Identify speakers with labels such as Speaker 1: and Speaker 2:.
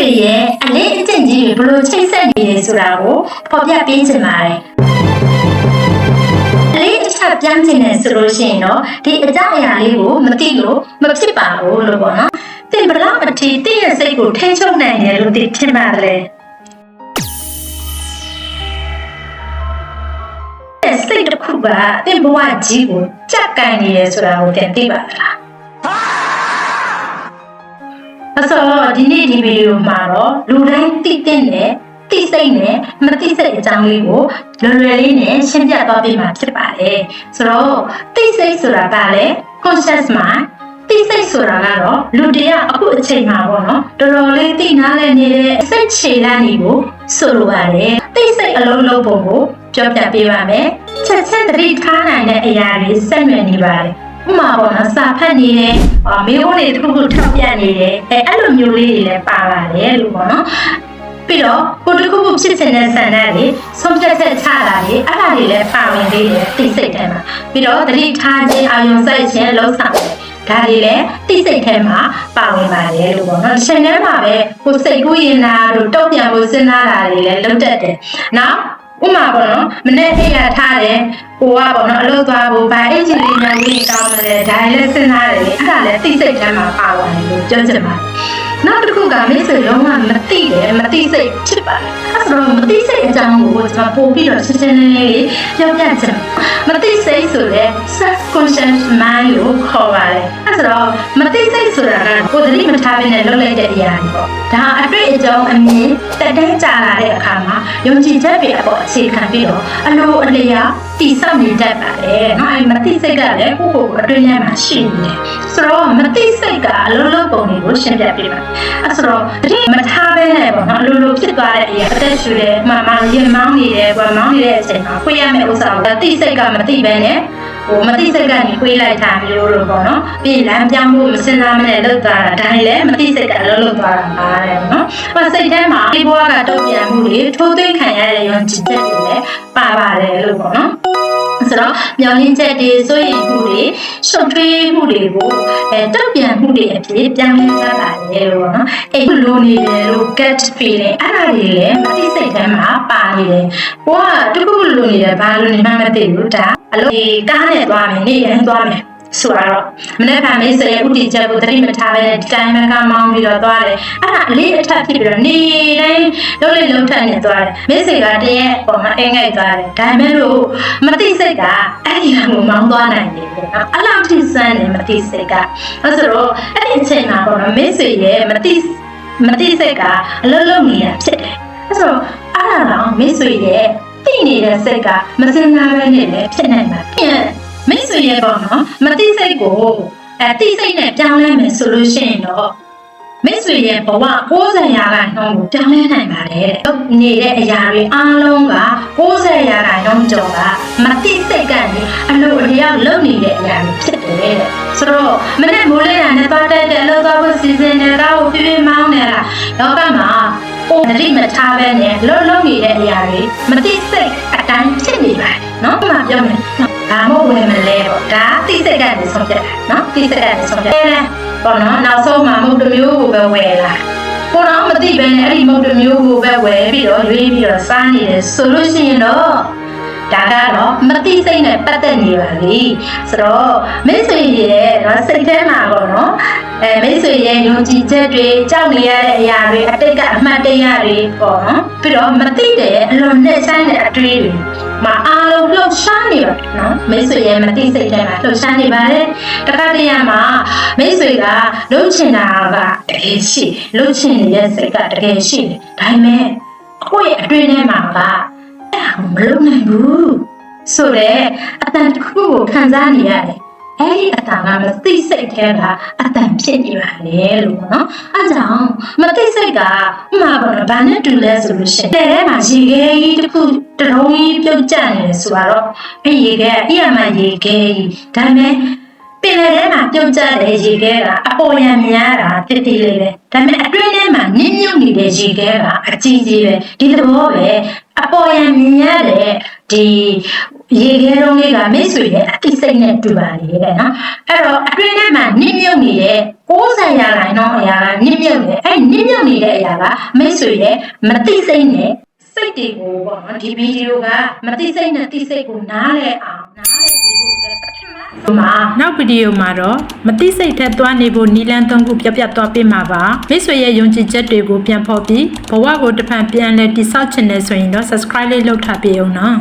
Speaker 1: ဆွေရဲ့အလေးအကျင့်ကြီးတွေဘလို့ချိတ်ဆက်နေလဲဆိုတာကိုဖော်ပြပေးချင်ပါတယ်အလေးအချက်ပြန်ချင်တယ်ဆိုလို့ရှိရင်တော့ဒီအကြောင်းအရာလေးကိုမသိလို့မဖြစ်ပါဘူးလို့ပေါ့နော်တင်ဘလောက်အထိတင့်ရဲ့စိတ်ကိုထိန်းချုပ်နိုင်တယ်လို့ဒီထင်ပါတယ်တဲ့စိတ်တစ်ခုကတင့်ဘဝကြီးကိုကြက်ကန်နေရဆိုတာကိုတင်သိပါလားအစော ဒီနေ့ဒီဗီဒီယိုမှာတော့လူတိုင်းသိတဲ့နဲ့သိစိတ်နဲ့မသိစိတ်အကြောင်းလေးကိုလွယ်လွယ်လေးနဲ့ရှင်းပြသွားပေးမှာဖြစ်ပါတယ်ဆိုတော့သိစိတ်ဆိုတာကလည်း conscious mind သိစိတ်ဆိုတာကတော့လူတယောက်အခုအချိန်မှာပေါ့နော်တော်တော်လေးသိနာလဲနေတဲ့စိတ်ခြေလမ်းတွေကိုဆိုလိုပါတယ်သိစိတ်အလုံးလုံးပုံကိုပြောပြပေးပါမယ်ချက်ချင်းသတိထားနိုင်တဲ့အရာတွေစက်မြင်နေပါတယ် ဥပမာပေါ့နော်စာဖတ်နေတယ်။အာမေးခွန်းတွေတစ်ခုခုထောက်ပြနေတယ်။အဲအဲ့လိုမျိုးလေးတွေလည်းပါပါတယ်လို့ပေါ့နော်။ပြီးတော့ကိုတစ်ခုခုဖြစ်ချင်တဲ့ဆန္ဒတွေဆုံးဖြတ်ချက်ချတာတွေအဲ့ဒါတွေလည်းပါဝင်သေးတယ်သိစိတ်ထဲမှာပြီးတော့သတိထားခြင်းအာရုံစိုက်ခြင်းလှုပ်ဆောင်တယ်ဒါတွေလည်းသိစိတ်ထဲမှာပါဝင်ပါတယ်လို့ပေါ့နော်။ရှင်ထဲမှာပဲကိုစိတ်ကူးရင်နာတို့တုတ်ပြန်ဖို့စဉ်းစားတာတွေလည်းလုပ်တတ်တယ်။နောက် ဥမာပေါ့နော်မနေ့အိယာထားတယ်ကိုကပေါ့နော်အလုပ်သွားဖို့ဗာအင်ဂျင်နီယာဝင်တောင်းတယ်ဒါလည်းစဉ်းစားတယ်လေအဲ့ဒါလည်းသိစိတ်ထဲမှာပါဝင်တယ်လို့ပြောချင်ပါတယ် နောက်တစ်ခုကမိတ်ဆွေလုံးဝမသိတယ်မသိစိတ်ဖြစ်ပါတယ်အဲ့ဆိုတော့မသိစိတ်အကြောင်းကိုကျွန်တော်ပို့ပြီးတော့ရှင်းရှင်းလင်းလင်းလေးပြောပြချင်မသိစိတ်ဆိုတဲ့ subconscious mind လို့ခေါ်ပါတယ်အဲ့ဆိုတော့မသိစိတ်ဆိုတာကကိုယ်တတိမထားဘဲနဲ့လုပ်လိုက်တဲ့အရာတွေပေါ့ဒါအတွေ့အကြုံအမြင်တက်တန်းကြာလာတဲ့အခါမှာယုံကြည်ချက်တွေအပေါ်အခြေခံပြီးတော့အလိုအလျောက် တည်ဆောက်နေတတ်ပါတယ်။နော်အဲမသိစိတ်ကလည်းကိုယ့်ကိုယ်အတွင်းထဲမှာရှိနေတယ်။ဆိုတော့မသိစိတ်ကအလိုလိုပုံတွေကိုရှင်းပြပေးပါ။အဲဆိုတော့တတိမထားဘဲနဲ့ပေါ့နော်အလိုလိုဖြစ်သွားတဲ့အရာအသက်ရှူတယ်မှန်မှန်ရင်မောင်းနေတယ်ကွာမောင်းနေတဲ့အချိန်မှာခွေးရမယ့်ဥစ္စာကိုသိစိတ်ကမသိဘဲနဲ့ဟိုမသိစိတ်ကနေခွေးလိုက်တာမျိုးလို့ပေါ့နော်ပြီးလမ်းပြောင်းဖို့မစင်စားမနဲ့လောက်သွားတာဒါလည်းမသိစိတ်ကအလုံးလုံးသွားတာပါတဲ့နော်ဟိုစိတ်ထဲမှာဒီဘဝကတုံ့ပြန်မှုတွေထိုးသွင်းခံရတဲ့ယုံကြည်ချက်တွေလည်းပါပါတယ်လို့ပေါ့နော် ဆိုတော့မျောလင်းချက်တွေစိုးရိမ်မှုတွေရှုပ်ထွေးမှုတွေကိုအဲတုံ့ပြန်မှုတွေအဖြစ်ပြောင်းလဲကြပါတယ်လို့ပေါ့နော်အဲ့လိုနေတယ်လို့ gut feeling အဲ့ဒါတွေလည်းမသိစိတ်ထဲမှာပါနေတယ်ကိုကတခုလိုနေတယ်ဘာလို့နေမှမသိဘူးဒါအလို့ဒီကားနဲ့သွားမယ်နေရင်သွားမယ် ဆိုတော့မနေ့ကမိတ်ဆွေရဲ့ဥတီချက်ကိုတတိမထားပဲဒီတိုင်းမှာကမောင်းပြီးတော့သွားတယ်အဲ့ဒါအလေးအထက်ဖြစ်ပြီးတော့နေတိုင်းလုံးလေးလုံးထက်နေသွားတယ်မိတ်ဆွေကတရက်ပေါ်မှာအင်္ဂိုက်သွားတယ်ဒါပေမဲ့လို့မတိစိတ်ကအဲ့ဒီကိုမောင်းသွားနိုင်တယ်ပေါ့နော်အဲ့လောက်ထိစမ်းတယ်မတိစိတ်ကအဲ့ဆိုတော့အဲ့ဒီအချိန်မှာပေါ့နော်မိတ်ဆွေရဲ့မတိမတိစိတ်ကအလုံးလုံးနေတာဖြစ်တယ်အဲ့ဆိုတော့အဲ့ဒါတော့မိတ်ဆွေရဲ့သိနေတဲ့စိတ်ကမစင်နာပဲနဲ့လည်းဖြစ်နိုင်မှာပြန် မိတ်ဆွေရဲ့ပေါ့နော်မတိစိတ်ကိုအဲတိစိတ်နဲ့ပြောင်းလဲမယ်ဆိုလို့ရှိရင်တော့မိတ်ဆွေရဲ့ဘဝ60ရာခိုင်နှုန်းကိုပြောင်းလဲနိုင်ပါတယ်တဲ့။နေတဲ့အရာတွေအားလုံးက60ရာခိုင်နှုန်းကျော်ကမတိစိတ်ကနေအလိုအလျောက်လုပ်နေတဲ့အရာတွေဖြစ်တယ်တဲ့။ဆိုတော့မနေ့မိုးလေးရနဲ့သွားတဲ့တဲ့အလုပ်သွားဖို့စီစဉ်နေတာကိုပြပြမောင်းနေတာလောကမှာကိုယ်တတိမထားပဲနဲ့လှုပ်လှုပ်နေတဲ့အရာတွေမတိစိတ်အတိုင်းဖြစ်နေပါတယ်နော်။မှပြောမယ်။ ဒါမှမဟုတ်ဝင်မလဲပေါ့။ဒါတိစိတ်ကနေဆုံးဖြတ်တာနော်။တိစိတ်ကနေဆုံးဖြတ်တယ်ပေါ့နော်။နောက်ဆုံးမှာမဟုတ်တစ်မျိုးကိုပဲဝယ်လာ။ကိုတော့မသိပဲနဲ့အဲ့ဒီမဟုတ်တစ်မျိုးကိုပဲဝယ်ပြီးတော့ရွေးပြီးတော့စားနေတယ်ဆိုလို့ရှိရင်တော့ ဒါကတော့မတိစိတ်နဲ့ပတ်သက်နေပါလေဆိုတော့မိတ်ဆွေရဲ့နော်စိတ်ထဲမှာပေါ့နော်အဲမိတ်ဆွေရဲ့ယုံကြည်ချက်တွေကြောက်နေရတဲ့အရာတွေအတိတ်ကအမှတ်တရတွေပေါ့နော်ပြီးတော့မသိတဲ့အလွန်နဲ့ဆိုင်တဲ့အတွေ့တွေမအားလုံးလှုပ်ရှားနေပါနော်မိတ်ဆွေရဲ့မသိစိတ်ထဲမှာလှုပ်ရှားနေပါတယ်တခါတရံမှာမိတ်ဆွေကလှုပ်ချင်တာကတကယ်ရှိလှုပ်ချင်နေတဲ့စိတ်ကတကယ်ရှိတယ်ဒါပေမဲ့ကိုယ့်ရဲ့အတွင်းထဲမှာက အဲ့ဒါမလုပ်နိုင်ဘူးဆိုတော့အတန်တစ်ခုကိုခံစားနေရတယ်အဲ့ဒီအတန်ကမသိစိတ်ထဲကအတန်ဖြစ်နေပါလေလို့ပေါ့နော်အဲကြောင့်မသိစိတ်ကဥမာပေါ့နော်ဘာနဲ့တူလဲဆိုလို့ရှိရင်တဲ့ထဲမှာရေခဲကြီးတစ်ခုတရုံးကြီးပြုတ်ကျနေတယ်ဆိုတော့အဲ့ရေခဲအရာမှရေခဲကြီးဒါပေမဲ့ ပင်လယ်ထဲမှာပြုတ်ကျတဲ့ရေခဲကအပေါ်ယံများတာတည်တည်လေးပဲဒါပေမဲ့အတွင်းထဲမှာနင်းမြုပ်နေတဲ့ရေခဲကအကြီးကြီးပဲဒီသဘောပဲအပေါ်ယံမြင်ရတဲ့ဒီရေခဲတုံးလေးကမိတ်ဆွေရဲ့အတိစိတ်နဲ့တူပါလေတဲ့နော်အဲ့တော့အတွင်းထဲမှာနစ်မြုပ်နေတဲ့60ရာခိုင်နှုန်းအရာကနစ်မြုပ်နေအဲ့နစ်မြုပ်နေတဲ့အရာကမိတ်ဆွေရဲ့မတိစိတ်နဲ့စိတ်တွေကိုပေါ့နော်ဒီဗီဒီယိုကမတိစိတ်နဲ့တိစိတ်ကိုနားလဲအောင်နား
Speaker 2: နောက်ဗီဒီယိုမှာတော့မသိစိတ်ထက်သွားနေဖို့နီလန်းသုံးခုပြပြသွားပေးမှာပါမိတ်ဆွေရဲ့ယုံကြည်ချက်တွေကိုပြန်ဖော်ပြီးဘဝကိုတစ်ဖန်ပြန်လဲတိဆောက်ချင်တယ်ဆိုရင်တော့ subscribe လေးလုပ်ထားပေးအောင်နော်